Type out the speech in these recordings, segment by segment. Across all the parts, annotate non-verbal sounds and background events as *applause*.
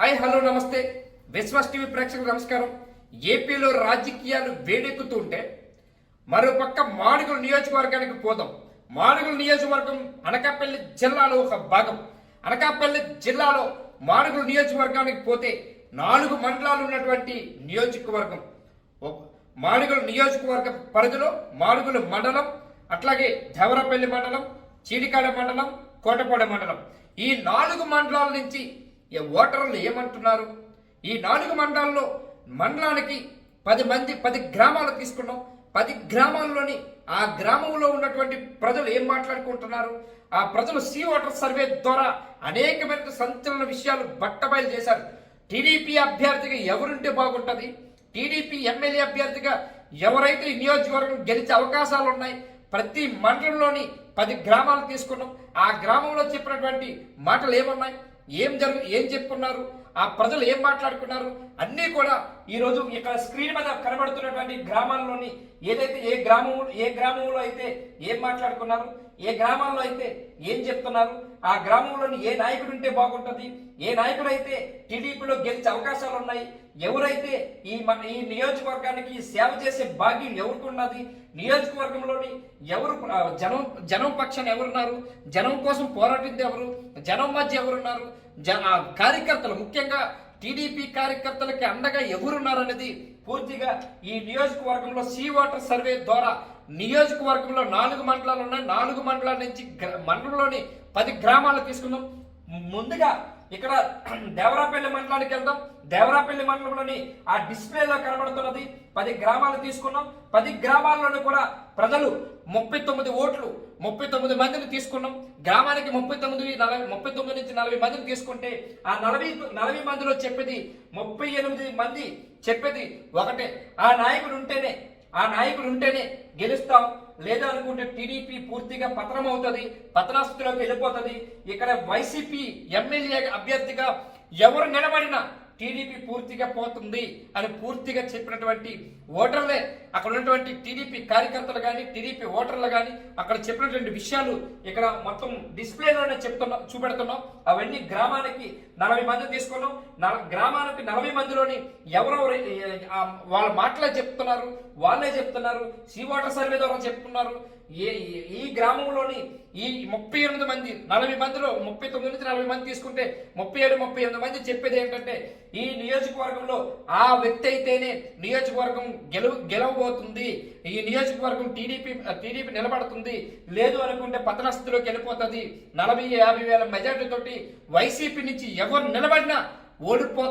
Hi hello నమస్తే. Vishwas TV ప్రేక్షకులకు నమస్కారం. ఏపీలో రాజకీయాలు వేడెక్కుతుంటే మరోపక్క మాడుగుల నియోజకవర్గానికి పోదాం. మాడుగుల నియోజకవర్గం అనకాపల్లి జిల్లాలో ఒక భాగం. అనకాపల్లి జిల్లాలో మాడుగుల నియోజకవర్గానికి పోతే నాలుగు మండలాలు ఉన్నటువంటి నియోజకవర్గం. మాడుగుల నియోజకవర్గ పరిధిలో మాడుగుల మండలం అట్లాగే ధవరపల్లి మండలం చీడికాడ మండలం కోటపాడ మండలం. ఈ నాలుగు మండలాల నుంచి ఓటర్లు ఏమంటున్నారు? ఈ నాలుగు మండలాల్లో మండలానికి పది మంది పది గ్రామాలు తీసుకున్నాం. పది గ్రామాల్లోని ఆ గ్రామంలో ఉన్నటువంటి ప్రజలు ఏం మాట్లాడుకుంటున్నారు? ఆ ప్రజలు సీ ఓటర్ సర్వే ద్వారా అనేకమైన సంచలన విషయాలు బట్టబయలు చేశారు. టీడీపీ అభ్యర్థిగా ఎవరుంటే బాగుంటుంది? టీడీపీ ఎమ్మెల్యే అభ్యర్థిగా ఎవరైతే ఈ నియోజకవర్గం గెలిచే అవకాశాలు ఉన్నాయి? ప్రతి మండలంలోని పది గ్రామాలు తీసుకున్నాం. ఆ గ్రామంలో చెప్పినటువంటి మాటలు ఏమున్నాయి? ఏం జరుగు ఏం చెప్పుకున్నారు? ఆ ప్రజలు ఏం మాట్లాడుకున్నారు? అన్నీ కూడా ఈరోజు ఇక్కడ స్క్రీన్ మీద కనబడుతున్నటువంటి గ్రామాల్లోని ఏదైతే ఏ గ్రామం ఏ గ్రామంలో అయితే ఏం మాట్లాడుకున్నారు ఏ గ్రామాల్లో అయితే ఏం చెప్తున్నారు ఆ గ్రామంలోని ఏ నాయకుడు ఉంటే బాగుంటుంది ఏ నాయకుడు అయితే టీడీపీలో గెలిచే అవకాశాలు ఉన్నాయి ఎవరైతే ఈ మన ఈ నియోజకవర్గానికి సేవ చేసే భాగ్యం ఎవరికి ఉన్నది నియోజకవర్గంలోని ఎవరు జనం జనం పక్షాన్ని ఎవరున్నారు జనం కోసం పోరాటింది ఎవరు జనం మధ్య ఎవరున్నారు జన ఆ కార్యకర్తలు ముఖ్యంగా టీడీపీ కార్యకర్తలకి అండగా ఎవరున్నారు అనేది పూర్తిగా ఈ నియోజకవర్గంలో సీ వాటర్ సర్వే ద్వారా నియోజకవర్గంలో నాలుగు మండలాలు ఉన్నాయి. నాలుగు మండలాల నుంచి మండలంలోని పది గ్రామాలు తీసుకుందాం. ముందుగా ఇక్కడ దేవరాపల్లి మండలానికి వెళ్దాం. దేవరాపల్లి మండలంలోని ఆ డిస్ప్లేలో కనబడుతున్నది. పది గ్రామాలు తీసుకున్నాం. పది గ్రామాల్లోని కూడా ప్రజలు ముప్పై తొమ్మిది ఓట్లు ముప్పై తొమ్మిది మందిని తీసుకున్నాం. గ్రామానికి ముప్పై తొమ్మిది నలభై ముప్పై తొమ్మిది నుంచి నలభై మందిని తీసుకుంటే ఆ నలభై నలభై మందిలో చెప్పేది ముప్పై ఎనిమిది మంది చెప్పేది ఒకటే. ఆ నాయకుడు ఉంటేనే ఆ నాయకుడు ఉంటేనే గెలుస్తాం. లేదా అనుకుంటే టీడీపీ పూర్తిగా పతనం అవుతుంది పతనాస్థితిలోకి వెళ్ళిపోతుంది. ఇక్కడ వైసీపీ ఎమ్మెల్యే అభ్యర్థిగా ఎవరు నిలబడినా టీడీపీ పూర్తిగా పోతుంది అని పూర్తిగా చెప్పినటువంటి ఓటర్లే. అక్కడ ఉన్నటువంటి టీడీపీ కార్యకర్తలు కానీ టీడీపీ ఓటర్లు కానీ అక్కడ చెప్పినటువంటి విషయాలు ఇక్కడ మొత్తం డిస్ప్లేలోనే చెప్తున్నాం చూపెడుతున్నాం. అవన్నీ గ్రామానికి నలభై మంది తీసుకున్నాం. గ్రామానికి నలభై మందిలోని ఎవరెవరు వాళ్ళ మాటలే చెప్తున్నారు వాళ్ళే చెప్తున్నారు. సీ వాటర్ సర్వే ద్వారా చెప్తున్నారు. ఏ ఈ గ్రామంలోని ఈ ముప్పై ఎనిమిది మంది నలభై మందిలో ముప్పై తొమ్మిది నుంచి నలభై మంది తీసుకుంటే ముప్పై ఏడు ముప్పై ఎనిమిది మంది చెప్పేది ఏంటంటే ఈ నియోజకవర్గంలో ఆ వ్యక్తి అయితేనే నియోజకవర్గం గెలువ గెలవబోతుంది. ఈ నియోజకవర్గం టీడీపీ టీడీపీ నిలబడుతుంది. లేదు అనుకుంటే పతనస్థితిలోకి వెళ్ళిపోతుంది. నలభై యాభై వేల మెజార్టీ తోటి వైసీపీ నుంచి ఎవరు నిలబడినా ఓడిపో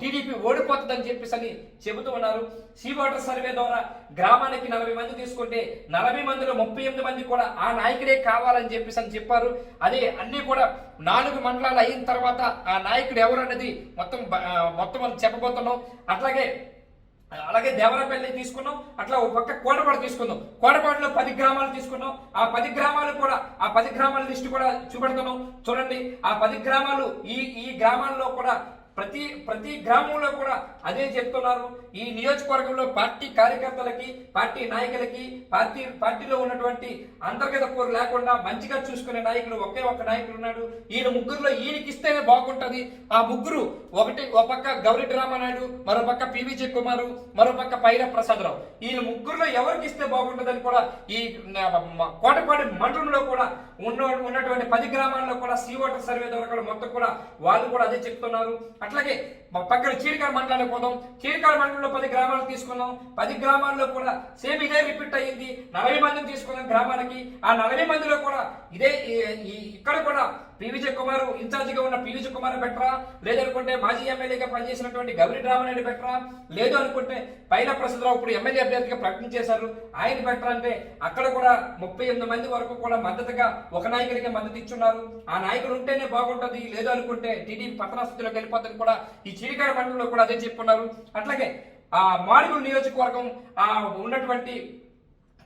టీడీపీ ఓడిపోతుందని చెప్పేసి అని చెబుతూ ఉన్నారు. సీ వాటర్ సర్వే ద్వారా గ్రామానికి నలభై మంది తీసుకుంటే నలభై మందిలో ముప్పై ఎనిమిది మంది కూడా ఆ నాయకుడే కావాలని చెప్పేసి అని చెప్పారు. అదే అన్ని కూడా నాలుగు మండలాలు అయిన తర్వాత ఆ నాయకుడు ఎవరు అనేది మొత్తం మొత్తం మనం చెప్పబోతున్నాం. అట్లాగే అలాగే దేవరపల్లి తీసుకున్నాం అట్లా ఒక పక్క కోటపాడు తీసుకుందాం. కోటపాడులో పది గ్రామాలు తీసుకున్నాం. ఆ పది గ్రామాలు కూడా ఆ పది గ్రామాల లిస్టు కూడా చూపెడుతున్నాం. చూడండి ఆ పది గ్రామాలు ఈ ఈ గ్రామాల్లో కూడా ప్రతి ప్రతి గ్రామంలో కూడా అదే చెప్తున్నారు. ఈ నియోజకవర్గంలో పార్టీ కార్యకర్తలకి పార్టీ నాయకులకి పార్టీ పార్టీలో ఉన్నటువంటి అంతర్గత పోరు లేకుండా మంచిగా చూసుకునే నాయకులు ఒకే ఒక్క నాయకుడు ఉన్నాడు. ఈయన ముగ్గురులో ఈయనకి ఇస్తేనే బాగుంటుంది. ఆ ముగ్గురు ఒకటి ఒక పక్క గౌరీ రామానాయుడు మరో పక్క పివిజే కుమారు మరో పక్క పైర ప్రసాదరావు. ఈయన ముగ్గురులో ఎవరికి ఇస్తే బాగుంటుందని కూడా ఈ కోటపాటి మండలంలో కూడా ఉన్న ఉన్నటువంటి పది గ్రామాల్లో కూడా సీ వాటర్ సర్వే ద్వారా కూడా మొత్తం కూడా వాళ్ళు కూడా అదే చెప్తున్నారు. అట్లాగే పక్కన చీరికాడ మండలానికి పోదాం. చీరికాడ మండలంలో పది గ్రామాలు తీసుకున్నాం. పది గ్రామాల్లో కూడా సేమ్ ఇదే రిపీట్ అయ్యింది నలభై మందిని తీసుకున్నాం గ్రామానికి. ఆ నలభై మందిలో కూడా ఇదే ఇక్కడ కూడా పివిజే కుమార్ ఇన్ఛార్జిగా ఉన్న పివిజే కుమార్ బెటరా. లేదనుకుంటే మాజీ ఎమ్మెల్యేగా పనిచేసినటువంటి గౌరీ రామనాయుడు బెటరా. లేదు అనుకుంటే పైన ప్రసాదరావు ఇప్పుడు ఎమ్మెల్యే అభ్యర్థిగా ప్రకటన చేశారు. ఆయన బెటర్ అంటే అక్కడ కూడా ముప్పై ఎనిమిది మంది వరకు కూడా మద్దతుగా ఒక నాయకుడికి మద్దతు ఇచ్చున్నారు. ఆ నాయకుడు ఉంటేనే బాగుంటుంది లేదు అనుకుంటే టీడీపీ పతనాస్థితిలోకి వెళ్ళిపోతుంది కూడా ఈ చీడికాడ మండలంలో కూడా అదే చెప్పున్నారు. అట్లాగే ఆ మాడుగుల నియోజకవర్గం ఆ ఉన్నటువంటి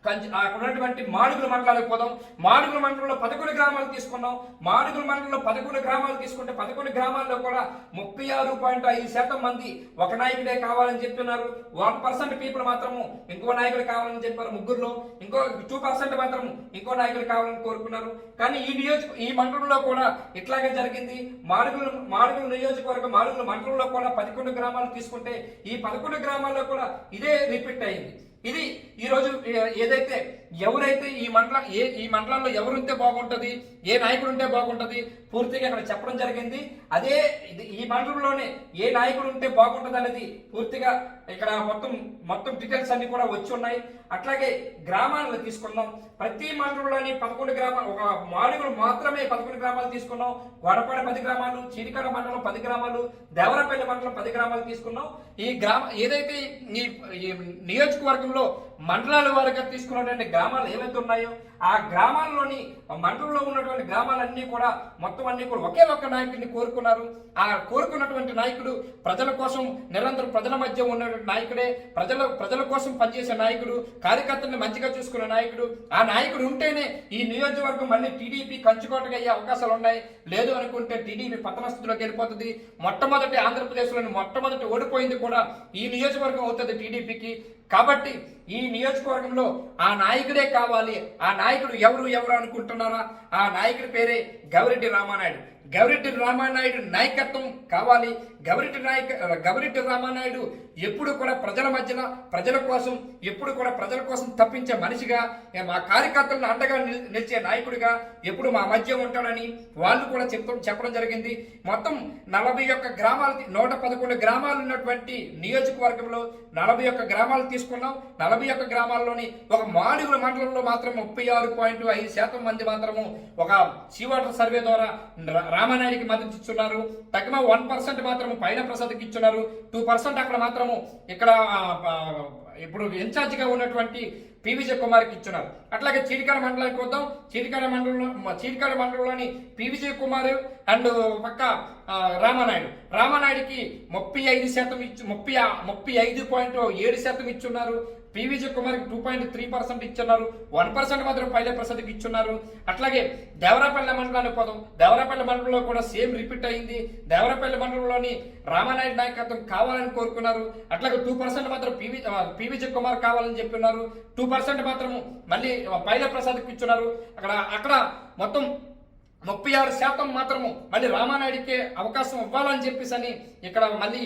కంచి అక్కడ ఉన్నటువంటి మాడుగుల మండలానికి పోదాం. మాడుగుల మండలంలో పదకొండు గ్రామాలు తీసుకున్నాం. మాడుగుల మండలంలో పదకొండు గ్రామాలు తీసుకుంటే పదకొండు గ్రామాల్లో కూడా ముప్పై ఆరు పాయింట్ ఐదు శాతం మంది ఒక నాయకుడే కావాలని చెప్తున్నారు. వన్ పర్సెంట్ పీపుల్ మాత్రము ఇంకో నాయకుడు కావాలని చెప్పారు ముగ్గురులో. ఇంకో టూ పర్సెంట్ మాత్రం ఇంకో నాయకుడు కావాలని కోరుకున్నారు. కానీ ఈ నియోజక ఈ మండలంలో కూడా ఇట్లాగే జరిగింది. మాడుగుల మాడుగుల నియోజకవర్గ మాడుగుల మండలంలో కూడా పదకొండు గ్రామాలు తీసుకుంటే ఈ పదకొండు గ్రామాల్లో కూడా ఇదే రిపీట్ అయింది. ఇది ఈరోజు ఏదైతే ఎవరైతే ఈ మండల ఏ ఈ మండలంలో ఎవరుంటే బాగుంటుంది ఏ నాయకుడు ఉంటే బాగుంటుంది పూర్తిగా అక్కడ చెప్పడం జరిగింది. అదే ఇది ఈ మండలంలోనే ఏ నాయకుడు ఉంటే బాగుంటుంది అనేది పూర్తిగా ఇక్కడ మొత్తం మొత్తం డీటెయిల్స్ అన్ని కూడా వచ్చి ఉన్నాయి. అట్లాగే గ్రామాలను తీసుకున్నాం ప్రతి మండలంలోని పదకొండు గ్రామాలు ఒక మాడుగులు మాత్రమే పదకొండు గ్రామాలు తీసుకున్నాం. గొడపాడ పది గ్రామాలు చీరికాడ మండలం పది గ్రామాలు దేవరపల్లి మండలం పది గ్రామాలు తీసుకున్నాం. ఈ గ్రామ ఏదైతే ఈ నియోజకవర్గంలో మండలాల వారిగా తీసుకున్నటువంటి గ్రామాలు ఏవైతే ఉన్నాయో ఆ గ్రామాల్లోని మండలంలో ఉన్నటువంటి గ్రామాలన్నీ కూడా మొత్తం అన్ని కూడా ఒకే ఒక్క నాయకుడిని కోరుకున్నారు. ఆ కోరుకున్నటువంటి నాయకుడు ప్రజల కోసం నిరంతరం ప్రజల మధ్య ఉన్నటువంటి నాయకుడే ప్రజల ప్రజల కోసం పనిచేసే నాయకుడు కార్యకర్తల్ని మంచిగా చూసుకునే నాయకుడు. ఆ నాయకుడు ఉంటేనే ఈ నియోజకవర్గం మళ్ళీ టీడీపీ కంచుకోటగా అయ్యే అవకాశాలు ఉన్నాయి. లేదు అనుకుంటే టీడీపీ పతన స్థితిలోకి వెళ్ళిపోతుంది. మొట్టమొదటి ఆంధ్రప్రదేశ్లోని మొట్టమొదటి ఓడిపోయింది కూడా ఈ నియోజకవర్గం అవుతుంది టీడీపీకి. కాబట్టి ఈ నియోజకవర్గంలో ఆ నాయకుడే కావాలి. ఆ నాయకుడు ఎవరు ఎవరు అనుకుంటున్నారా? ఆ నాయకుడి పేరే గౌరెడ్డి రామానాయుడు. గవరెడ్డి రామానాయుడు నాయకత్వం కావాలి. గవరెడ్డి నాయక గవరెడ్డి రామానాయుడు ఎప్పుడు కూడా ప్రజల మధ్యన ప్రజల కోసం ఎప్పుడు కూడా ప్రజల కోసం తప్పించే మనిషిగా మా కార్యకర్తలను అండగా నిల్- నిలిచే నాయకుడిగా ఎప్పుడు మా మధ్య ఉంటాడని వాళ్ళు కూడా చెప్తాం చెప్పడం జరిగింది. మొత్తం నలభై ఒక్క గ్రామాలు నూట పదకొండు గ్రామాలు ఉన్నటువంటి నియోజకవర్గంలో నలభై ఒక్క గ్రామాలు తీసుకున్నాం. నలభై ఒక్క గ్రామాల్లోని ఒక మాడుగుల మండలంలో మాత్రం ముప్పై ఆరు పాయింట్ ఐదు శాతం మంది మాత్రము ఒక సీవాటర్ సర్వే ద్వారా రామానాయుడికి మద్దతు ఇస్తున్నారు. తక్కువ వన్ పర్సెంట్ మాత్రము పైన ప్రసాద్కి ఇచ్చున్నారు. టూ పర్సెంట్ అక్కడ మాత్రము ఇక్కడ ఇప్పుడు ఇన్ఛార్జిగా ఉన్నటువంటి పివిజే కుమార్కి ఇచ్చున్నారు. అట్లాగే చీడికాడ మండలానికి వద్దాం చీడికాడ మండలంలో మ- చీడికాడ మండలంలోని పివిజే కుమార్ అండ్ పక్క రామానాయుడు. రామానాయుడికి ముప్పై ఐదు శాతం ఇచ్చు ముప్పై ఆ- ముప్పై ఐదు పాయింట్ ఏడు శాతం ఇచ్చున్నారు. పివిజే కుమార్కి టూ పాయింట్ త్రీ పర్సెంట్ ఇచ్చున్నారు. వన్ పర్సెంట్ మాత్రం పైలే ప్రసాద్కి ఇచ్చున్నారు. అట్లాగే దేవరాపల్లి మండలానికి పోదాం. దేవరాపల్లి మండలంలో కూడా సేమ్ రిపీట్ అయింది. దేవరాపల్లి మండలంలోని రామానాయుడు నాయకత్వం కావాలని కోరుకున్నారు. అట్లాగే టూ పర్సెంట్ మాత్రం పివి పివిజే కుమార్ కావాలని చెప్పిన్నారు టూ పర్సెంట్ మాత్రం మళ్ళీ పైల ప్రసాద్కి ఇచ్చున్నారు. అక్కడ అక్కడ మొత్తం ముప్పై ఆరు శాతం మాత్రము మళ్ళీ రామానాయుడికే అవకాశం ఇవ్వాలని చెప్పేసి అని ఇక్కడ మళ్ళీ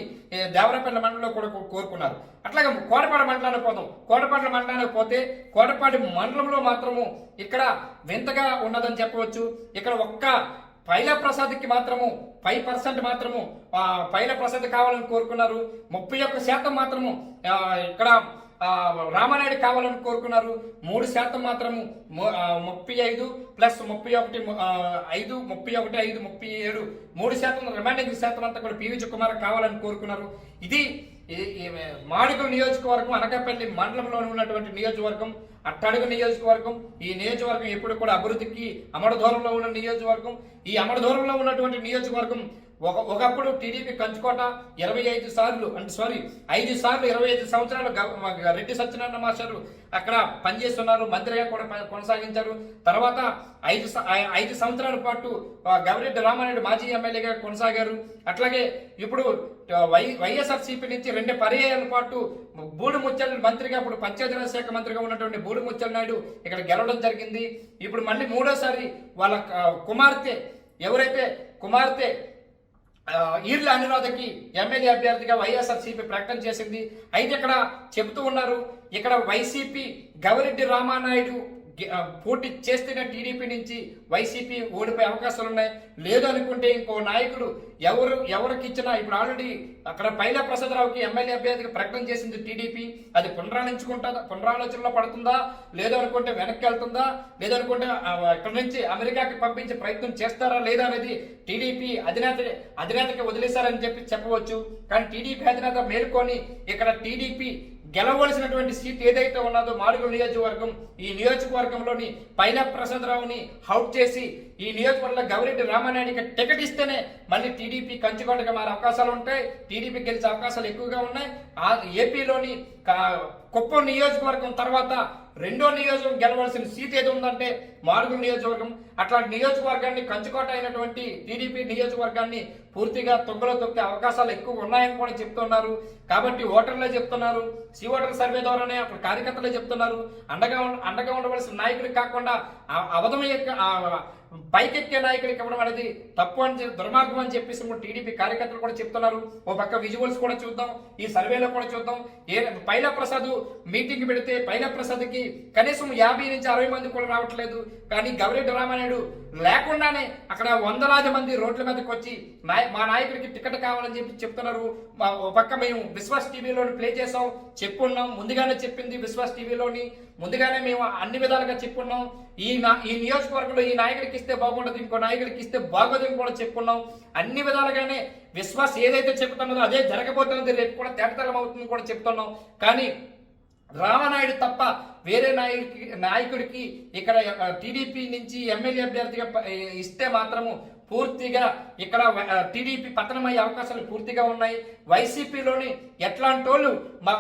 దేవరపల్లి మండలంలో కూడా కోరుకున్నారు. అట్లాగే కోటపాడు మండలానికి పోదాం. కోటపాడు మండలానికి పోతే కోటపాటి మండలంలో మాత్రము ఇక్కడ వింతగా ఉన్నదని చెప్పవచ్చు. ఇక్కడ ఒక్క పైల ప్రసాద్కి మాత్రము ఫైవ్ పర్సెంట్ మాత్రము పైల ప్రసాద్ కావాలని కోరుకున్నారు. ముప్పై ఒక్క శాతం మాత్రము ఇక్కడ రామానాయుడు కావాలని కోరుకున్నారు. మూడు శాతం మాత్రము ముప్పై ఐదు ప్లస్ ముప్పై ఒకటి ఐదు ముప్పై ఒకటి ఐదు ముప్పై ఏడు మూడు శాతం రిమైండింగ్ శాతం అంతా కూడా పివి కుమార్ కావాలని కోరుకున్నారు. ఇది మాడుగు మాడుగుల నియోజకవర్గం అనకాపల్లి మండలంలో ఉన్నటువంటి నియోజకవర్గం అట్టడుగు నియోజకవర్గం ఈ నియోజకవర్గం ఎప్పుడు కూడా అభివృద్ధికి అమర దూరంలో ఉన్న నియోజకవర్గం ఈ అమర దూరంలో ఉన్నటువంటి నియోజకవర్గం ఒక ఒకప్పుడు టీడీపీ కంచుకోట ఇరవై ఐదు సార్లు అంటే సారీ ఐదు సార్లు ఇరవై ఐదు సంవత్సరాలు రెడ్డి సత్యనారాయణ మాస్టర్ అక్కడ పనిచేస్తున్నారు మంత్రిగా కూడా కొనసాగించారు. తర్వాత ఐదు ఐదు సంవత్సరాల పాటు ఆ, గవిరెడ్డి రామారెడ్డి మాజీ ఎమ్మెల్యేగా కొనసాగారు. అట్లాగే ఇప్పుడు వై వైఎస్ఆర్సీపీ నుంచి రెండు పర్యాయాల పాటు బూడి ముచ్చల్ మంత్రిగా ఇప్పుడు పంచాయతీరాజ్ శాఖ మంత్రిగా ఉన్నటువంటి బూడి ముచ్చల్ నాయుడు ఇక్కడ గెలవడం జరిగింది. ఇప్పుడు మళ్ళీ మూడోసారి వాళ్ళ కుమార్తె ఎవరైతే కుమార్తె ఈర్ల అనురాధకి ఎమ్మెల్యే అభ్యర్థిగా వైఎస్ఆర్సీపీ ప్రకటన చేసింది. అయితే ఇక్కడ చెబుతూ ఉన్నారు ఇక్కడ వైసీపీ గవిరెడ్డి రామానాయుడు పోటీ చేస్తేనే టీడీపీ నుంచి వైసీపీ ఓడిపోయే అవకాశాలు ఉన్నాయి లేదు అనుకుంటే ఇంకో నాయకుడు ఎవరు ఎవరికి ఇచ్చినా ఇప్పుడు ఆల్రెడీ అక్కడ పైల ప్రసాదరావుకి ఎమ్మెల్యే అభ్యర్థికి ప్రకటన చేసింది టీడీపీ. అది పునరాలించుకుంటుందా పునరాలోచనలో పడుతుందా? లేదు అనుకుంటే వెనక్కి వెళ్తుందా? లేదు అనుకుంటే ఇక్కడ నుంచి అమెరికాకి పంపించే ప్రయత్నం చేస్తారా లేదా అనేది టీడీపీ అధినేత అధినేతకి వదిలేశారని చెప్పి చెప్పవచ్చు. కానీ టీడీపీ అధినేత మేల్కొని ఇక్కడ టీడీపీ గెలవలసినటువంటి సీట్ ఏదైతే ఉన్నదో మాడుగుల నియోజకవర్గం ఈ నియోజకవర్గంలోని పైన ప్రసాదరావుని హౌట్ చేసి ఈ నియోజకవర్గంలో గౌరెడ్డి రామానాయుడికి టికెట్ ఇస్తేనే మళ్ళీ టీడీపీ కంచుకోటగా మారే అవకాశాలు ఉంటాయి. టీడీపీ గెలిచే అవకాశాలు ఎక్కువగా ఉన్నాయి. ఆ ఏపీలోని కా- కుప్పం నియోజకవర్గం తర్వాత రెండో నియోజకవర్గం గెలవలసిన సీట్ ఏది ఉందంటే మాడుగుల నియోజకవర్గం అట్లాంటి నియోజకవర్గాన్ని కంచుకోట అయినటువంటి టీడీపీ నియోజకవర్గాన్ని పూర్తిగా తొంగలో తొక్కే అవకాశాలు ఎక్కువ ఉన్నాయని కూడా చెప్తున్నారు. కాబట్టి ఓటర్లే చెప్తున్నారు. సి ఓటర్ సర్వే ద్వారానే అక్కడ కార్యకర్తలే చెప్తున్నారు. అండగా అండగా ఉండవలసిన నాయకులు కాకుండా అవధమ యొక్క పైకెక్కే నాయకుడికి ఇవ్వడం అనేది తప్పు అని దుర్మార్గం అని చెప్పేసి టీడీపీ కార్యకర్తలు కూడా చెప్తున్నారు. ఓ పక్క విజువల్స్ కూడా చూద్దాం. ఈ సర్వేలో కూడా చూద్దాం. ఏ పైల ప్రసాద్ మీటింగ్ పెడితే పైల ప్రసాద్కి కనీసం యాభై నుంచి అరవై మంది కూడా రావట్లేదు. కానీ గవిరెడ్డి రామానాయుడు లేకుండానే అక్కడ వందలాది మంది రోడ్ల మీదకి వచ్చి నాయ మా నాయకుడికి టికెట్ కావాలని చెప్పి చెప్తున్నారు. మా పక్క మేము విశ్వాస్ టీవీలో ప్లే చేసాం చెప్పున్నాం. ముందుగానే చెప్పింది విశ్వాస్ టీవీలోని. ముందుగానే మేము అన్ని విధాలుగా చెప్పున్నాం. ఈ నా ఈ నియోజకవర్గంలో ఈ నాయకుడికి ఇస్తే బాగుండదు ఇంకో నాయకుడికి ఇస్తే బాగోదని కూడా చెప్పుకున్నాం అన్ని విధాలుగానే విశ్వాస్ ఏదైతే చెప్తున్నదో అదే జరగబోతున్నది రేపు కూడా తేటతలం అవుతుంది కూడా చెప్తున్నాం. కానీ రామనాయుడు తప్ప వేరే నాయకుడికి నాయకుడికి ఇక్కడ టీడీపీ నుంచి ఎమ్మెల్యే అభ్యర్థిగా ఇస్తే మాత్రము పూర్తిగా ఇక్కడ టీడీపీ పతనమయ్యే అవకాశాలు పూర్తిగా ఉన్నాయి. వైసీపీలోని ఎట్లాంటి వాళ్ళు మా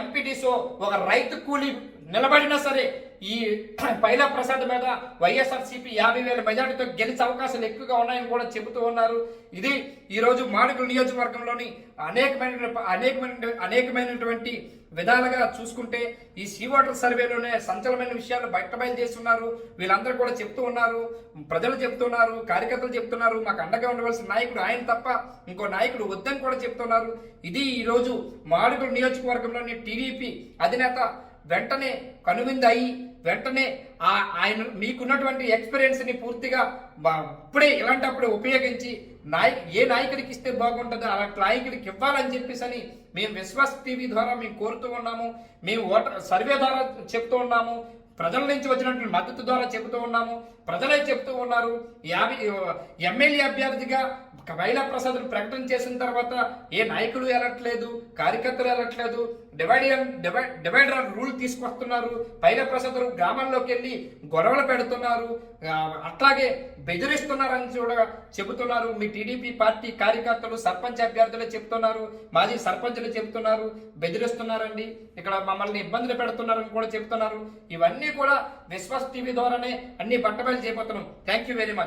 ఎంపీటీసో ఒక రైతు కూలీ నిలబడినా సరే ఈ *clears throat* పైలా ప్రసాద్ మీద వైఎస్ఆర్సీపీ యాభై వేల మెజార్టీతో గెలిచే అవకాశాలు ఎక్కువగా ఉన్నాయని కూడా చెబుతూ ఉన్నారు. ఇది ఈరోజు మాడుగుల నియోజకవర్గంలోని అనేకమైన అనేకమైన అనేకమైనటువంటి విధాలుగా చూసుకుంటే ఈ సీ వాటర్ సర్వేలోనే సంచలమైన విషయాలు బయట బయలు చేస్తున్నారు వీళ్ళందరూ కూడా చెప్తూ ఉన్నారు. ప్రజలు చెప్తున్నారు కార్యకర్తలు చెప్తున్నారు మాకు అండగా ఉండవలసిన నాయకుడు ఆయన తప్ప ఇంకో నాయకుడు వద్దని కూడా చెప్తున్నారు. ఇది ఈరోజు మాడుగుల నియోజకవర్గంలోని టీడీపీ అధినేత వెంటనే కనువిందు అయ్యి వెంటనే ఆ ఆయన మీకున్నటువంటి ఎక్స్పీరియన్స్ని పూర్తిగా ఇప్పుడే ఇలాంటప్పుడే ఉపయోగించి నాయ ఏ నాయకుడికి ఇస్తే బాగుంటుందో అలాంటి నాయకుడికి ఇవ్వాలని చెప్పేసి అని మేము విశ్వాస్ టీవీ ద్వారా మేము కోరుతూ ఉన్నాము. మేము ఓటర్ సర్వే ద్వారా చెప్తూ ఉన్నాము. ప్రజల నుంచి వచ్చినటువంటి మద్దతు ద్వారా చెబుతూ ఉన్నాము. ప్రజలే చెప్తూ ఉన్నారు. యాభై ఎమ్మెల్యే అభ్యర్థిగా వైలా ప్రసాద్ ప్రకటన చేసిన తర్వాత ఏ నాయకుడు వెళ్ళట్లేదు కార్యకర్తలు వెళ్ళట్లేదు డివైడ్ డివైడ్ డివైడర్ రూల్ తీసుకొస్తున్నారు. పైల ప్రసాద్ గ్రామాల్లోకి వెళ్ళి గొడవలు పెడుతున్నారు. అట్లాగే బెదిరిస్తున్నారని కూడా చెబుతున్నారు. మీ టీడీపీ పార్టీ కార్యకర్తలు సర్పంచ్ అభ్యర్థులే చెప్తున్నారు మాజీ సర్పంచులు చెప్తున్నారు బెదిరిస్తున్నారండి. ఇక్కడ మమ్మల్ని ఇబ్బందులు పెడుతున్నారని కూడా చెప్తున్నారు ఇవన్నీ కూడా విశ్వాస్ టీవీ ద్వారానే అన్ని బట్టబయలు చేయబోతున్నాం. Thank you very much